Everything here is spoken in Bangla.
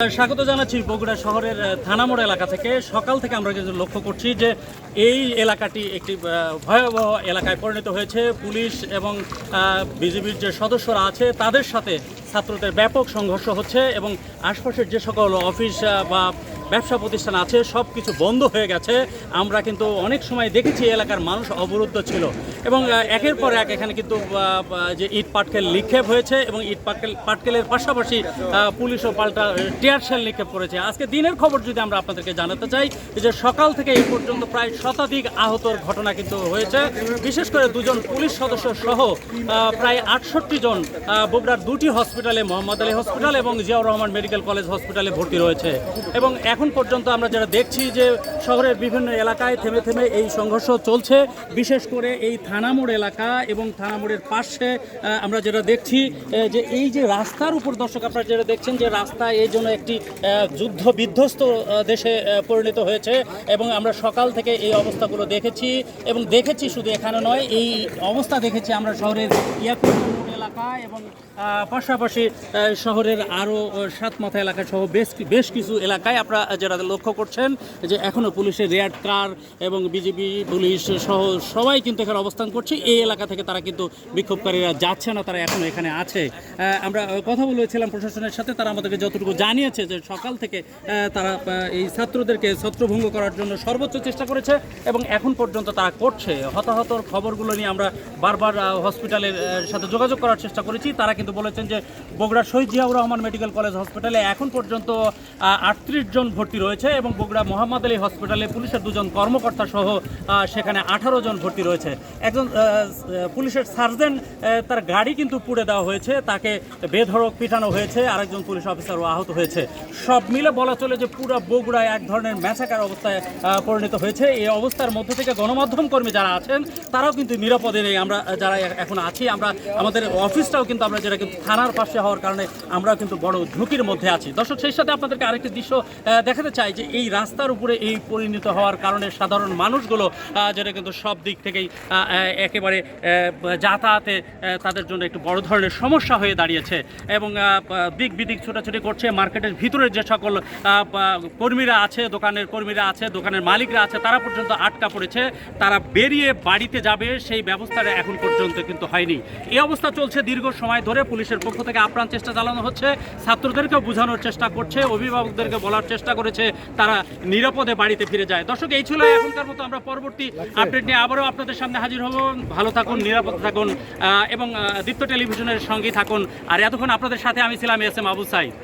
স্বাগত জানাচ্ছি বগুড়া শহরের থানামোড় এলাকা থেকে। সকাল থেকে আমরা কিন্তু লক্ষ্য করছি যে এই এলাকাটি একটি ভয়াবহ এলাকায় পরিণত হয়েছে। পুলিশ এবং বিজেপির যে সদস্যরা আছে, তাদের সাথে ছাত্রদের ব্যাপক সংঘর্ষ হচ্ছে এবং আশপাশের যে সকল অফিস বা ব্যবসা প্রতিষ্ঠান আছে সব কিছু বন্ধ হয়ে গেছে। আমরা কিন্তু অনেক সময় দেখেছি এলাকার মানুষ অবরুদ্ধ ছিল। এবং একের পর এক এখানে কিন্তু যে ইট পাটকেল নিক্ষেপ হয়েছে এবং ইট পাটকেল, পাটকেলের পাশাপাশি পুলিশও পাল্টা টিয়ার শেল নিক্ষেপ করেছে। আজকে দিনের খবর যদি আমরা আপনাদেরকে জানাতে চাই যে সকাল থেকে এই পর্যন্ত প্রায় শতাধিক আহতর ঘটনা কিন্তু হয়েছে। বিশেষ করে দুজন পুলিশ সদস্য সহ প্রায় আটষট্টি জন বগুড়ার দুটি হসপিটালে, মোহাম্মদ আলী হসপিটাল এবং জিয়াউর রহমান মেডিকেল কলেজ হসপিটালে ভর্তি রয়েছে। এবং এখন পর্যন্ত আমরা যেটা দেখছি যে শহরের বিভিন্ন এলাকায় থেমে থেমে এই সংঘর্ষ চলছে, বিশেষ করে এই থানামোড় এলাকা এবং থানামোড়ের পাশে আমরা যেটা দেখছি যে এই যে রাস্তার উপর, দর্শক আপনারা যেটা দেখছেন যে রাস্তা এই জন্য একটি যুদ্ধ বিধ্বস্ত দেশে পরিণত হয়েছে এবং আমরা সকাল থেকে এই অবস্থাগুলো দেখেছি এবং দেখেছি শুধু এখানে নয়, এই অবস্থা দেখেছি আমরা শহরের ইয়াকুব রোড এলাকা এবং পাশাপাশি শহরের আরও সাত মাথা এলাকা সহ বেশ বেশ কিছু এলাকায় আপনারা যারা লক্ষ্য করছেন যে এখনও পুলিশের রেয়ার কার এবং বিজেপি পুলিশ সহ সবাই কিন্তু এখানে অবস্থান করছে। এই এলাকা থেকে তারা কিন্তু বিক্ষোভকারীরা যাচ্ছে না, তারা এখনও এখানে আছে। আমরা কথা বলেছিলাম প্রশাসনের সাথে, তারা আমাদেরকে যতটুকু জানিয়েছে যে সকাল থেকে তারা এই ছাত্রদেরকে ছত্রভঙ্গ করার জন্য সর্বোচ্চ চেষ্টা করেছে এবং এখন পর্যন্ত তারা করছে। হতাহতর খবরগুলো নিয়ে আমরা বারবার হসপিটালের সাথে যোগাযোগ করার চেষ্টা করেছি। তারা কিন্তু বলেছেন যে বগুড়ার শহীদ জিয়াউর রহমান মেডিকেল কলেজ হসপিটালে এখন পর্যন্ত আটত্রিশ জন ভর্তি রয়েছে এবং বগুড়া মোহাম্মদ আলী হসপিটালে পুলিশের দুজন কর্মকর্তা সহ সেখানে আঠারো জন ভর্তি রয়েছে। একজন পুলিশের সার্জেন্ট তার গাড়ি কিন্তু পুড়ে দেওয়া হয়েছে। তাকে বেধড়ক পিটানো হয়েছে। আরেকজন পুলিশ অফিসারও আহত হয়েছে। সব মিলে বলা চলে যে পুরো বগুড়ায় এক ধরনের ম্যাচাকার অবস্থায় পরিণত হয়েছে। এই অবস্থার মধ্যে থেকে গণমাধ্যম কর্মী যারা আছেন, তারাও কিন্তু নিরাপদে নেই। আমরা যারা এখন আছি, আমরা আমাদের অফিসটাও কিন্তু আমরা যেটা কিন্তু থানার পাশে হওয়ার কারণে আমরা কিন্তু বড় ঝুঁকির মধ্যে আছি। দর্শক, সেই সাথে আপনাদেরকে আরেকটি দৃশ্য দেখাতে চাই যে এই রাস্তার উপরে এই পরিণত হওয়ার কারণে সাধারণ মানুষগুলো যেটা কিন্তু সব দিক থেকেই একেবারে যাতায়াতে তাদের জন্য একটু বড় ধরনের সমস্যা হয়ে দাঁড়িয়েছে এবং দিক বিদিক ছোটাছুটি করছে মার্কেটের ভিতরের যে সকল কর্মীরা আছে, দোকানের কর্মীরা আছে, দোকানের মালিকরা আছে, তারা পর্যন্ত আটকা পড়েছে। তারা বেরিয়ে বাড়িতে যাবে, সেই ব্যবস্থাটা এখন পর্যন্ত কিন্তু হয়নি। এই অবস্থা চলছে দীর্ঘ সময় ধরে পুলিশের পক্ষ থেকে আপ্রাণ চেষ্টা চালানো হচ্ছে। ছাত্রদেরকেও বোঝানোর চেষ্টা করছে, অভিভাবকদেরকে বলার চেষ্টা করেছে, তারা নিরাপদে বাড়িতে ফিরে যায়। দর্শক, এই ছিল এখনকার মতো আমরা পরবর্তী আপডেট নিয়ে আবারও আপনাদের সামনে হাজির হব। ভালো থাকুন, নিরাপদ থাকুন এবং দীপ্ত টেলিভিশনের সঙ্গেই থাকুন। আর এতক্ষণ আপনাদের সাথে আমি ছিলাম এস এম আবু সাইদ।